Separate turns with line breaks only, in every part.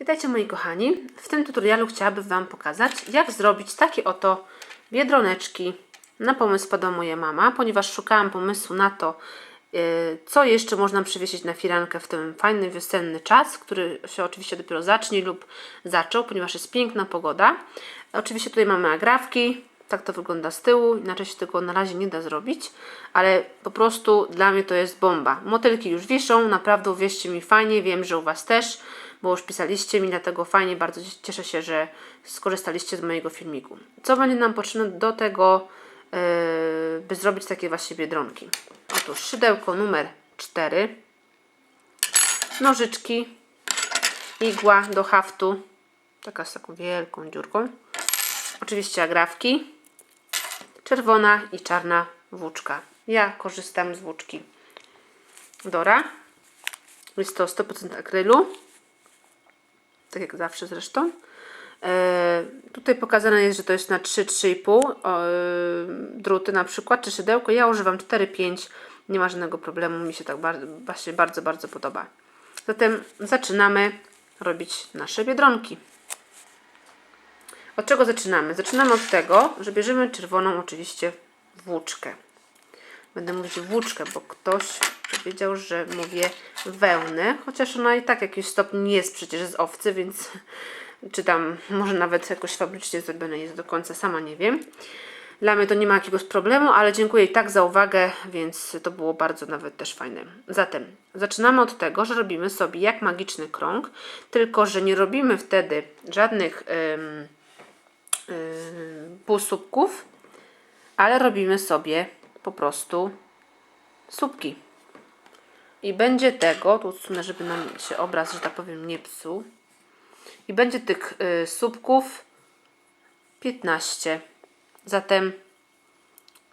Witajcie moi kochani. W tym tutorialu chciałabym Wam pokazać, jak zrobić takie oto biedroneczki. Na pomysł padła moja mama, ponieważ szukałam pomysłu na to, yy, co jeszcze można przywiesić na firankę w ten fajny wiosenny czas, który się oczywiście dopiero zacznie lub zaczął, ponieważ jest piękna pogoda. Oczywiście tutaj mamy agrafki, tak to wygląda z tyłu, inaczej się tego na razie nie da zrobić, ale po prostu dla mnie to jest bomba. Motylki już wiszą, naprawdę uwierzcie mi fajnie, wiem, że u Was też, bo już pisaliście mi, dlatego fajnie, bardzo cieszę się, że skorzystaliście z mojego filmiku. Co będzie nam potrzebne do tego, yy, by zrobić takie właśnie biedronki? Otóż szydełko numer 4, nożyczki, igła do haftu, taka z taką wielką dziurką, oczywiście agrafki, czerwona i czarna włóczka. Ja korzystam z włóczki Dora. Jest to 100% akrylu. Tak jak zawsze zresztą. E, tutaj pokazane jest, że to jest na 3-3,5 e, druty na przykład, czy szydełko. Ja używam 4-5. Nie ma żadnego problemu. Mi się tak bardzo, właśnie bardzo, bardzo podoba. Zatem zaczynamy robić nasze biedronki. Od czego zaczynamy? Zaczynamy od tego, że bierzemy czerwoną oczywiście włóczkę. Będę mówić włóczkę, bo ktoś powiedział, że mówię wełnę, chociaż ona i tak jakiś stopień nie jest przecież z owcy, więc czy tam może nawet jakoś fabrycznie zrobione jest do końca, sama nie wiem. Dla mnie to nie ma jakiegoś problemu, ale dziękuję i tak za uwagę, więc to było bardzo nawet też fajne. Zatem zaczynamy od tego, że robimy sobie jak magiczny krąg, tylko że nie robimy wtedy żadnych półsłupków, ale robimy sobie po prostu słupki. I będzie tego, tu odsunę, żeby nam się obraz, że tak powiem, nie psuł. I będzie tych y, słupków 15. Zatem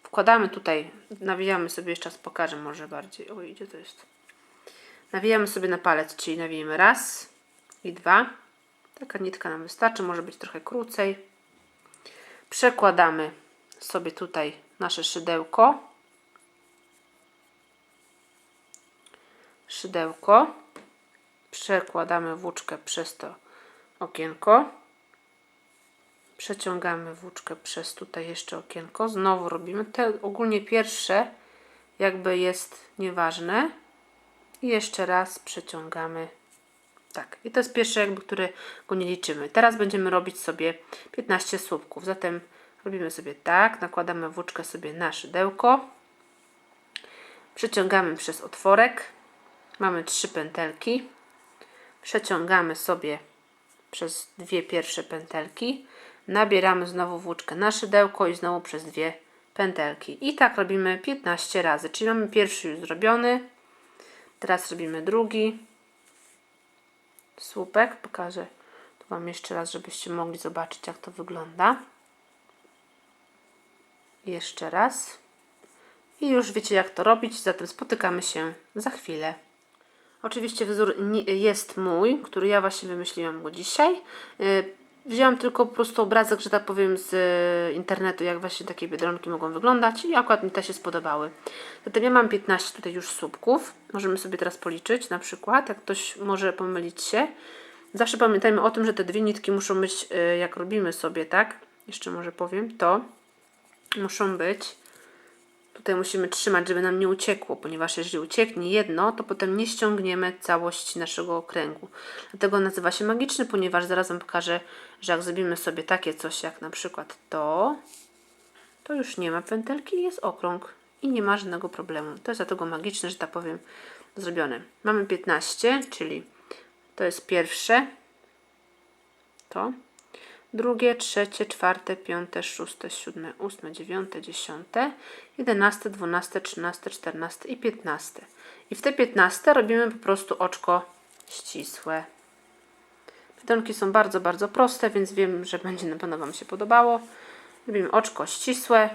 wkładamy tutaj, nawijamy sobie, jeszcze raz pokażę może bardziej. O, idzie to jest. Nawijamy sobie na palec, czyli nawijemy raz i dwa. Taka nitka nam wystarczy, może być trochę krócej. Przekładamy sobie tutaj nasze szydełko. Szydełko. Przekładamy włóczkę przez to okienko. Przeciągamy włóczkę przez tutaj jeszcze okienko. Znowu robimy te ogólnie pierwsze, jakby jest nieważne. I jeszcze raz przeciągamy. Tak, i to jest pierwsze, jakby, które go nie liczymy. Teraz będziemy robić sobie 15 słupków. Zatem robimy sobie tak, nakładamy włóczkę sobie na szydełko. Przeciągamy przez otworek. Mamy trzy pętelki. Przeciągamy sobie przez dwie pierwsze pętelki. Nabieramy znowu włóczkę na szydełko i znowu przez dwie pętelki. I tak robimy 15 razy. Czyli mamy pierwszy już zrobiony. Teraz robimy drugi słupek. Pokażę Wam jeszcze raz, żebyście mogli zobaczyć, jak to wygląda. Jeszcze raz. I już wiecie, jak to robić, zatem spotykamy się za chwilę. Oczywiście wzór jest mój, który ja właśnie wymyśliłam go dzisiaj. Yy, Wzięłam tylko po prostu obrazek, że tak powiem, z e, internetu, jak właśnie takie biedronki mogą wyglądać i akurat mi te się spodobały. Zatem ja mam 15 tutaj już słupków. Możemy sobie teraz policzyć na przykład, jak ktoś może pomylić się. Zawsze pamiętajmy o tym, że te dwie nitki muszą być, e, jak robimy sobie, tak? Jeszcze może powiem, to muszą być Tutaj musimy trzymać, żeby nam nie uciekło, ponieważ jeżeli ucieknie jedno, to potem nie ściągniemy całości naszego okręgu. Dlatego nazywa się magiczny, ponieważ zaraz Wam pokażę, że jak zrobimy sobie takie coś jak na przykład to, to już nie ma pętelki, jest okrąg i nie ma żadnego problemu. To jest dlatego magiczne, że tak powiem, zrobione. Mamy 15, czyli to jest pierwsze, to, drugie, trzecie, czwarte, piąte, szóste, siódme, ósme, dziewiąte, dziesiąte, jedenaste, dwunaste, trzynaste, czternaste i piętnaste. I w te piętnaste robimy po prostu oczko ścisłe. Pytonki są bardzo, bardzo proste, więc wiem, że będzie na pewno Wam się podobało. Robimy oczko ścisłe.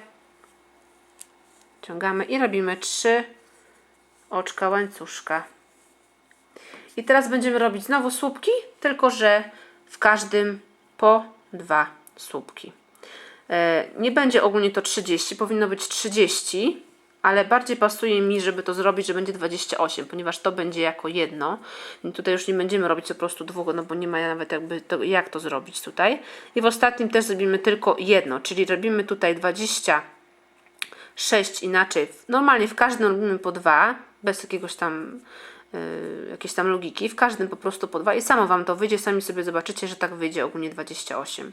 Ciągamy i robimy trzy oczka łańcuszka. I teraz będziemy robić znowu słupki, tylko że w każdym po dwa słupki. E, Nie będzie ogólnie to 30, powinno być 30 ale bardziej pasuje mi, żeby to zrobić, że będzie 28, ponieważ to będzie jako jedno. Tutaj już nie będziemy robić po prostu dwóch, no bo nie ma nawet jakby to, jak to zrobić tutaj. I w ostatnim też zrobimy tylko jedno, czyli robimy tutaj 26 inaczej. Normalnie w każdym robimy po dwa, bez jakiegoś tam y, jakiejś tam logiki, w każdym po prostu po dwa i samo Wam to wyjdzie, sami sobie zobaczycie, że tak wyjdzie ogólnie 28.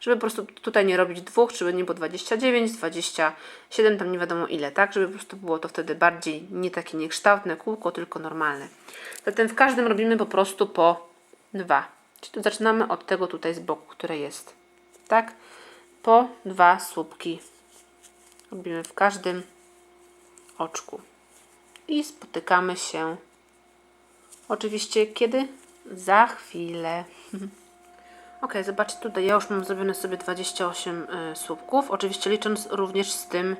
Żeby po prostu tutaj nie robić dwóch, żeby nie było 29, 27, tam nie wiadomo ile, tak? Żeby po prostu było to wtedy bardziej nie takie niekształtne kółko, tylko normalne. Zatem w każdym robimy po prostu po dwa. Czyli tu zaczynamy od tego tutaj z boku, które jest, tak? Po dwa słupki robimy w każdym oczku i spotykamy się Oczywiście kiedy? Za chwilę. Ok, zobaczcie tutaj, ja już mam zrobione sobie 28 y, słupków, oczywiście licząc również z tym y,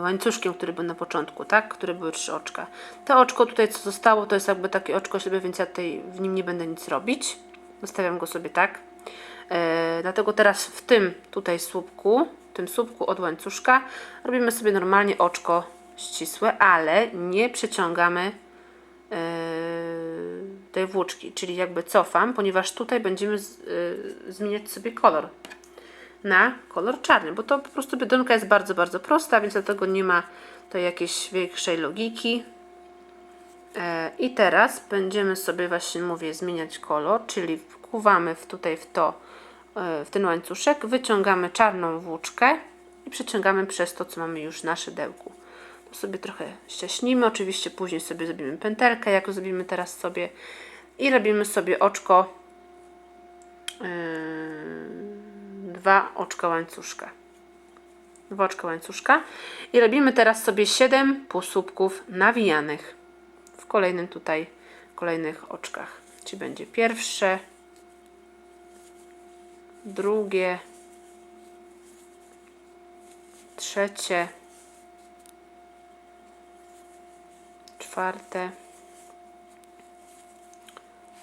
łańcuszkiem, który był na początku, tak, które były trzy oczka. To oczko tutaj, co zostało, to jest jakby takie oczko siebie, więc ja tutaj w nim nie będę nic robić. Zostawiam go sobie tak. Y, dlatego teraz w tym tutaj słupku, tym słupku od łańcuszka robimy sobie normalnie oczko ścisłe, ale nie przeciągamy tej włóczki, czyli jakby cofam, ponieważ tutaj będziemy z, yy, zmieniać sobie kolor na kolor czarny, bo to po prostu biedronka jest bardzo, bardzo prosta, więc dlatego nie ma to jakiejś większej logiki. Yy, I teraz będziemy sobie właśnie mówię zmieniać kolor, czyli wkuwamy w tutaj w to, yy, w ten łańcuszek, wyciągamy czarną włóczkę i przeciągamy przez to, co mamy już na szydełku sobie trochę ścieśnimy. Oczywiście później sobie zrobimy pętelkę, jak zrobimy teraz sobie. I robimy sobie oczko, yy, dwa oczka łańcuszka. Dwa oczka łańcuszka. I robimy teraz sobie 7 półsłupków nawijanych w kolejnym tutaj, kolejnych oczkach. Czyli będzie pierwsze, drugie, trzecie, czwarte,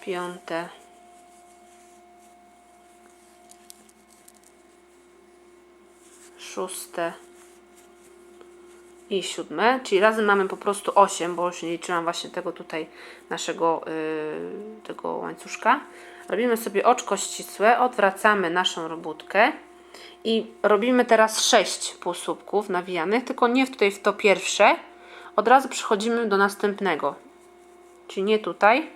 piąte, szóste i siódme, czyli razem mamy po prostu 8, bo już nie liczyłam właśnie tego tutaj naszego yy, tego łańcuszka. Robimy sobie oczko ścisłe, odwracamy naszą robótkę i robimy teraz 6 półsłupków nawijanych, tylko nie tutaj w to pierwsze, od razu przechodzimy do następnego. Czyli nie tutaj,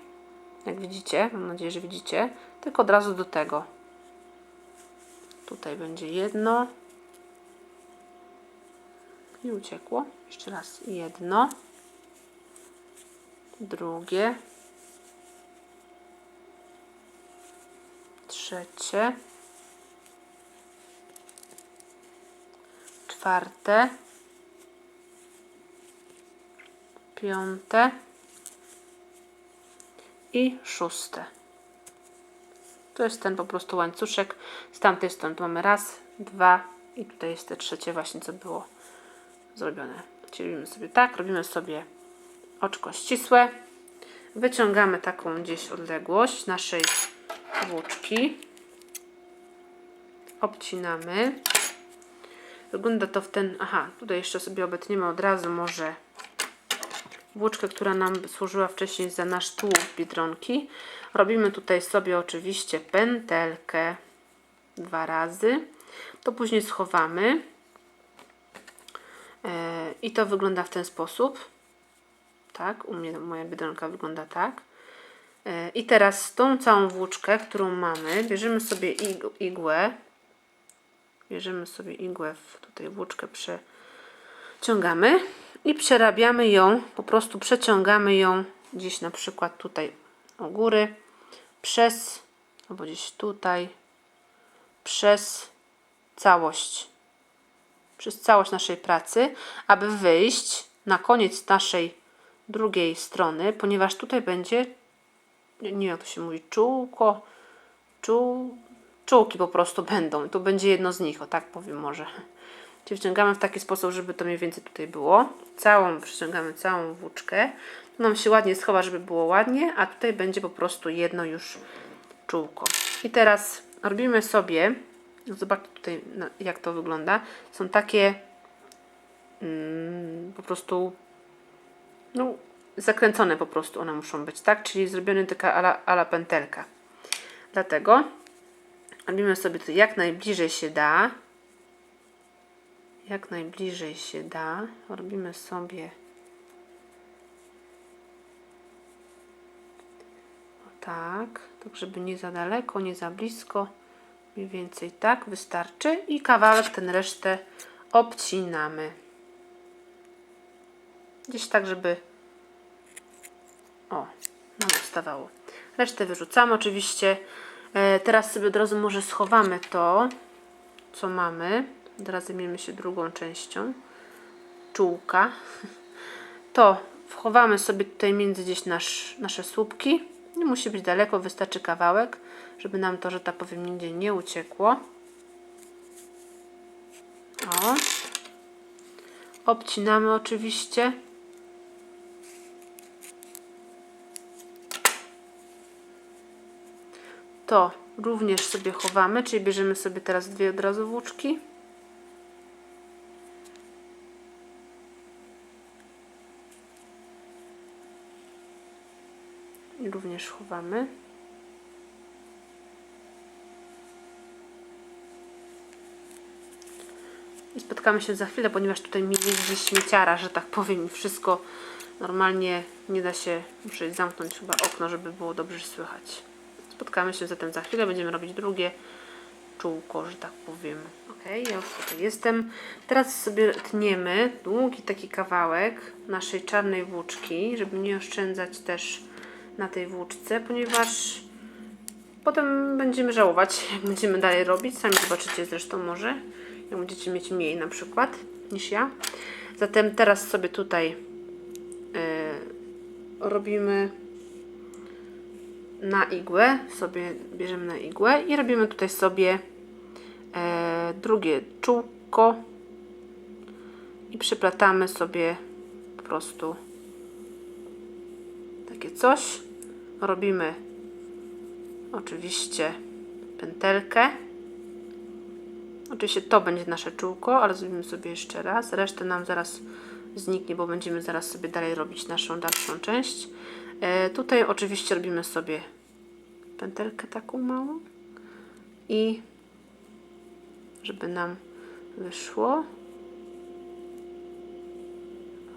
jak widzicie, mam nadzieję, że widzicie, tylko od razu do tego. Tutaj będzie jedno. I uciekło. Jeszcze raz jedno. Drugie. Trzecie. Czwarte. Piąte i szóste. To jest ten po prostu łańcuszek. Z tamtej strony mamy raz, dwa i tutaj jest te trzecie właśnie, co było zrobione. Czyli robimy sobie tak, robimy sobie oczko ścisłe. Wyciągamy taką gdzieś odległość naszej włóczki. Obcinamy. Wygląda to w ten... Aha, tutaj jeszcze sobie obetniemy od razu może włóczkę, która nam służyła wcześniej za nasz tułów biedronki. Robimy tutaj sobie oczywiście pętelkę dwa razy. To później schowamy. E, I to wygląda w ten sposób. Tak, u mnie moja biedronka wygląda tak. E, I teraz tą całą włóczkę, którą mamy, bierzemy sobie igłę. Bierzemy sobie igłę, w tutaj włóczkę przeciągamy i przerabiamy ją, po prostu przeciągamy ją gdzieś na przykład tutaj u góry przez, albo gdzieś tutaj, przez całość, przez całość naszej pracy, aby wyjść na koniec naszej drugiej strony, ponieważ tutaj będzie, nie wiem jak to się mówi, czółko, czół, czułki po prostu będą. Tu będzie jedno z nich, o tak powiem może. Czyli wciągamy w taki sposób, żeby to mniej więcej tutaj było. Całą, przyciągamy całą włóczkę. Tu nam się ładnie schowa, żeby było ładnie, a tutaj będzie po prostu jedno już czółko. I teraz robimy sobie, zobaczcie tutaj jak to wygląda. Są takie mm, po prostu no, zakręcone po prostu one muszą być, tak? Czyli zrobione taka ala, ala pętelka. Dlatego robimy sobie to jak najbliżej się da. Jak najbliżej się da. Robimy sobie o tak, tak żeby nie za daleko, nie za blisko. Mniej więcej tak wystarczy i kawałek ten resztę obcinamy. Gdzieś tak, żeby o, nam zostawało. Resztę wyrzucamy oczywiście. E, teraz sobie od razu może schowamy to, co mamy. Od razu zajmiemy się drugą częścią. Czułka. To wchowamy sobie tutaj między gdzieś nasz, nasze słupki. Nie musi być daleko, wystarczy kawałek, żeby nam to, że tak powiem, nigdzie nie uciekło. O. Obcinamy oczywiście. To również sobie chowamy, czyli bierzemy sobie teraz dwie od razu włóczki. Również chowamy. I spotkamy się za chwilę, ponieważ tutaj mi jeździ śmieciara, że tak powiem, i wszystko normalnie nie da się, muszę zamknąć chyba okno, żeby było dobrze słychać. Spotkamy się zatem za chwilę, będziemy robić drugie czółko, że tak powiem. Ok, ja już tutaj jestem. Teraz sobie tniemy długi taki kawałek naszej czarnej włóczki, żeby nie oszczędzać też na tej włóczce, ponieważ potem będziemy żałować, jak będziemy dalej robić. Sami zobaczycie zresztą może, jak będziecie mieć mniej na przykład niż ja. Zatem teraz sobie tutaj yy, robimy na igłę, sobie bierzemy na igłę i robimy tutaj sobie e, drugie czółko i przyplatamy sobie po prostu takie coś. Robimy oczywiście pętelkę. Oczywiście to będzie nasze czółko, ale zrobimy sobie jeszcze raz. Resztę nam zaraz zniknie, bo będziemy zaraz sobie dalej robić naszą dalszą część. E, tutaj oczywiście robimy sobie pętelkę taką małą i żeby nam wyszło.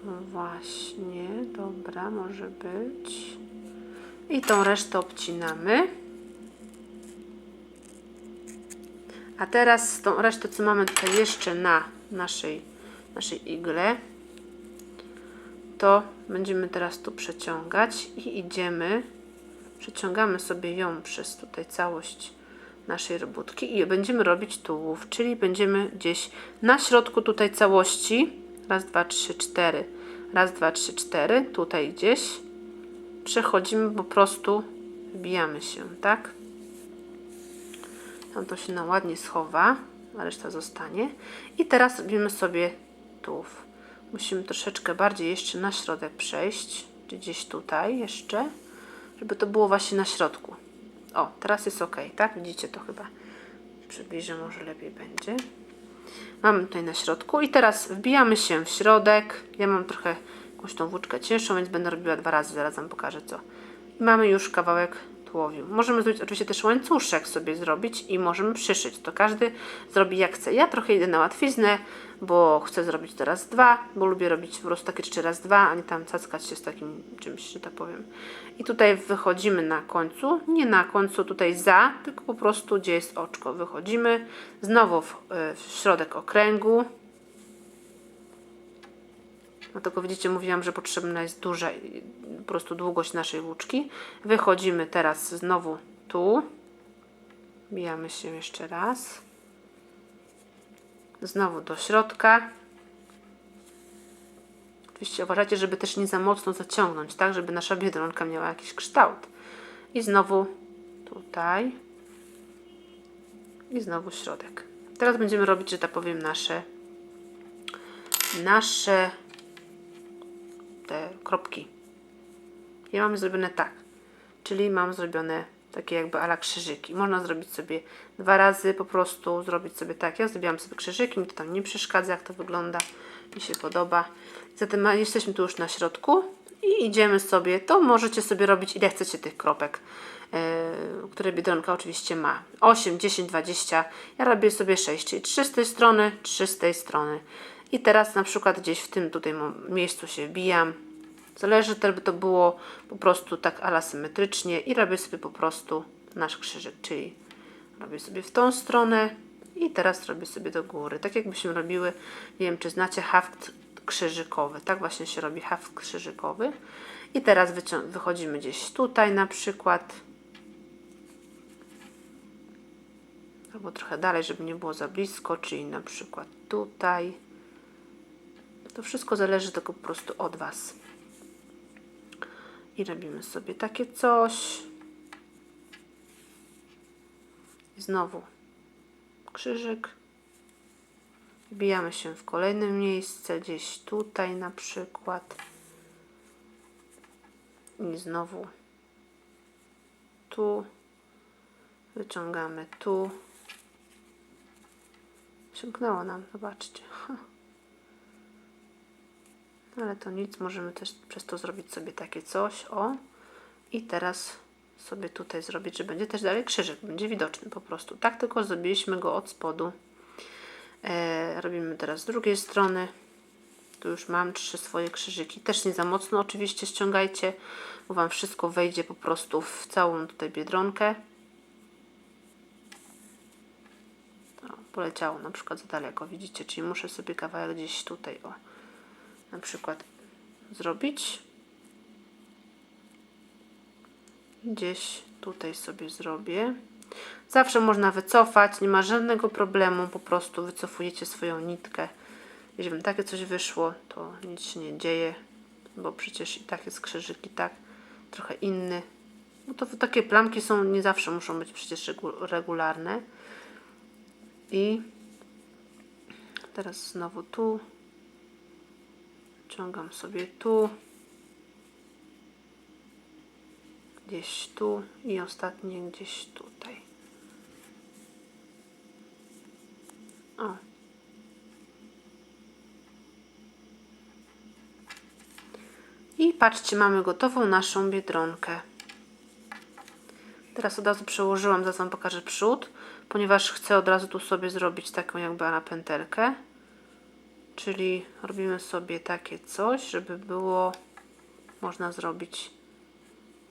Właśnie, dobra, może być. I tą resztę obcinamy. A teraz tą resztę, co mamy tutaj jeszcze na naszej, naszej igle, to będziemy teraz tu przeciągać i idziemy, przeciągamy sobie ją przez tutaj całość naszej robótki i będziemy robić tułów, czyli będziemy gdzieś na środku tutaj całości, raz, dwa, trzy, cztery, raz, dwa, trzy, cztery, tutaj gdzieś przechodzimy, po prostu wbijamy się, tak? Tam to się na ładnie schowa, a reszta zostanie. I teraz robimy sobie tułów. Musimy troszeczkę bardziej jeszcze na środek przejść, czy gdzieś tutaj jeszcze, żeby to było właśnie na środku. O, teraz jest ok, tak? Widzicie to chyba. Przybliżę, może lepiej będzie. Mamy tutaj na środku i teraz wbijamy się w środek. Ja mam trochę jakąś tą włóczkę cięższą, więc będę robiła dwa razy, zaraz Wam pokażę co. I mamy już kawałek tułowiu. Możemy zrobić oczywiście też łańcuszek sobie zrobić i możemy przyszyć. To każdy zrobi jak chce. Ja trochę idę na łatwiznę, bo chcę zrobić teraz dwa, bo lubię robić po prostu takie trzy raz dwa, a nie tam cackać się z takim czymś, że tak powiem. I tutaj wychodzimy na końcu, nie na końcu tutaj za, tylko po prostu gdzie jest oczko. Wychodzimy znowu w, y, w środek okręgu. Dlatego widzicie, mówiłam, że potrzebna jest duża po prostu długość naszej łuczki. Wychodzimy teraz znowu tu. Bijamy się jeszcze raz. Znowu do środka. Oczywiście uważajcie, żeby też nie za mocno zaciągnąć, tak? Żeby nasza biedronka miała jakiś kształt. I znowu tutaj. I znowu środek. Teraz będziemy robić, że tak powiem, nasze nasze te kropki. Ja mam zrobione tak, czyli mam zrobione takie jakby ala krzyżyki. Można zrobić sobie dwa razy po prostu, zrobić sobie tak. Ja zrobiłam sobie krzyżyki, mi to tam nie przeszkadza, jak to wygląda. Mi się podoba. Zatem jesteśmy tu już na środku i idziemy sobie. To możecie sobie robić ile chcecie tych kropek, yy, które Biedronka oczywiście ma. 8, 10, 20. Ja robię sobie 6, czyli 3 z tej strony, 3 z tej strony. I teraz na przykład gdzieś w tym tutaj miejscu się wbijam. Zależy, żeby to było po prostu tak ala symetrycznie i robię sobie po prostu nasz krzyżyk, czyli robię sobie w tą stronę i teraz robię sobie do góry. Tak jakbyśmy robiły, nie wiem czy znacie haft krzyżykowy. Tak właśnie się robi haft krzyżykowy. I teraz wychodzimy gdzieś tutaj na przykład. Albo trochę dalej, żeby nie było za blisko, czyli na przykład tutaj. To wszystko zależy tylko po prostu od Was. I robimy sobie takie coś. I znowu krzyżyk. Wbijamy się w kolejne miejsce, gdzieś tutaj na przykład. I znowu tu. Wyciągamy tu. Sięgnęło nam, zobaczcie. Ale to nic, możemy też przez to zrobić sobie takie coś. O. I teraz sobie tutaj zrobić, że będzie też dalej krzyżyk, będzie widoczny po prostu. Tak tylko zrobiliśmy go od spodu. E, robimy teraz z drugiej strony. Tu już mam trzy swoje krzyżyki. Też nie za mocno oczywiście ściągajcie, bo Wam wszystko wejdzie po prostu w całą tutaj biedronkę. O, poleciało na przykład za daleko, widzicie, czyli muszę sobie kawałek gdzieś tutaj, o, na przykład zrobić. Gdzieś tutaj sobie zrobię. Zawsze można wycofać, nie ma żadnego problemu, po prostu wycofujecie swoją nitkę. Jeśli wam takie coś wyszło, to nic się nie dzieje, bo przecież i tak jest krzyżyk, i tak trochę inny. No to takie plamki są, nie zawsze muszą być przecież regu- regularne. I teraz znowu tu. Ciągam sobie tu. Gdzieś tu i ostatnie gdzieś tutaj. O. I patrzcie, mamy gotową naszą biedronkę. Teraz od razu przełożyłam, zaraz Wam pokażę przód, ponieważ chcę od razu tu sobie zrobić taką jakby na pętelkę. Czyli robimy sobie takie coś, żeby było można zrobić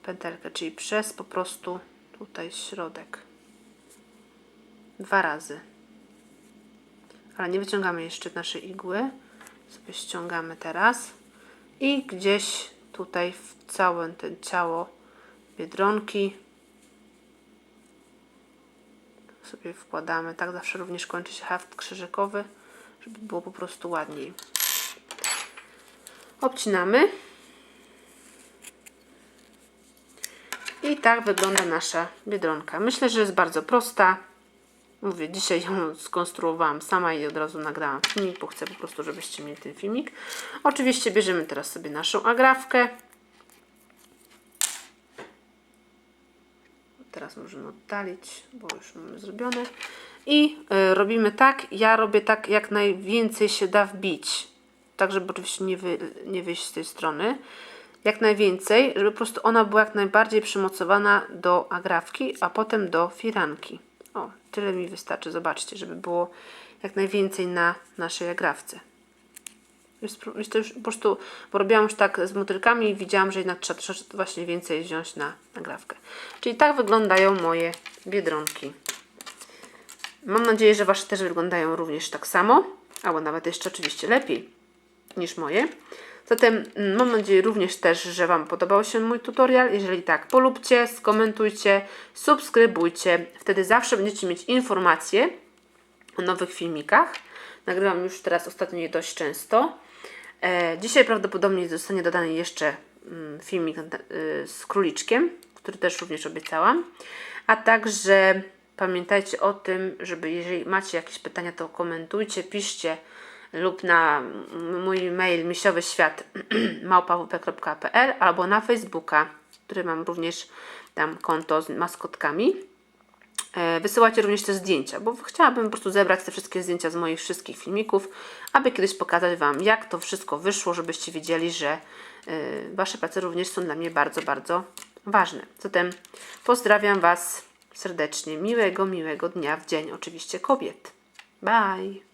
pętelkę, czyli przez po prostu tutaj środek. Dwa razy. Ale nie wyciągamy jeszcze naszej igły. Sobie ściągamy teraz. I gdzieś tutaj w całe ten ciało biedronki sobie wkładamy. Tak zawsze również kończy się haft krzyżykowy, żeby było po prostu ładniej. Obcinamy. I tak wygląda nasza biedronka. Myślę, że jest bardzo prosta. Mówię, dzisiaj ją skonstruowałam sama i od razu nagrałam filmik, bo chcę po prostu, żebyście mieli ten filmik. Oczywiście bierzemy teraz sobie naszą agrafkę. Teraz możemy oddalić, bo już mamy zrobione. I y, robimy tak, ja robię tak jak najwięcej się da wbić. Tak, żeby oczywiście nie, wy, nie wyjść z tej strony. Jak najwięcej, żeby po prostu ona była jak najbardziej przymocowana do agrafki, a potem do firanki. O, tyle mi wystarczy, zobaczcie, żeby było jak najwięcej na naszej pro- jest to już po prostu, bo robiłam już tak z motylkami i widziałam, że jednak trzeba troszeczkę właśnie więcej wziąć na nagrawkę. Czyli tak wyglądają moje biedronki. Mam nadzieję, że Wasze też wyglądają również tak samo, albo nawet jeszcze oczywiście lepiej niż moje. Zatem mm, mam nadzieję również też, że Wam podobał się mój tutorial. Jeżeli tak, polubcie, skomentujcie, subskrybujcie. Wtedy zawsze będziecie mieć informacje o nowych filmikach. Nagrywam już teraz ostatnio je dość często. E, dzisiaj prawdopodobnie zostanie dodany jeszcze mm, filmik y, z króliczkiem, który też również obiecałam. A także pamiętajcie o tym, żeby jeżeli macie jakieś pytania, to komentujcie, piszcie lub na mój mail misiowyświat małpawp.pl albo na Facebooka, który mam również tam konto z maskotkami. E, Wysyłajcie również te zdjęcia, bo chciałabym po prostu zebrać te wszystkie zdjęcia z moich wszystkich filmików, aby kiedyś pokazać Wam, jak to wszystko wyszło, żebyście wiedzieli, że e, Wasze prace również są dla mnie bardzo, bardzo ważne. Zatem pozdrawiam Was serdecznie. Miłego, miłego dnia w Dzień oczywiście kobiet. Bye!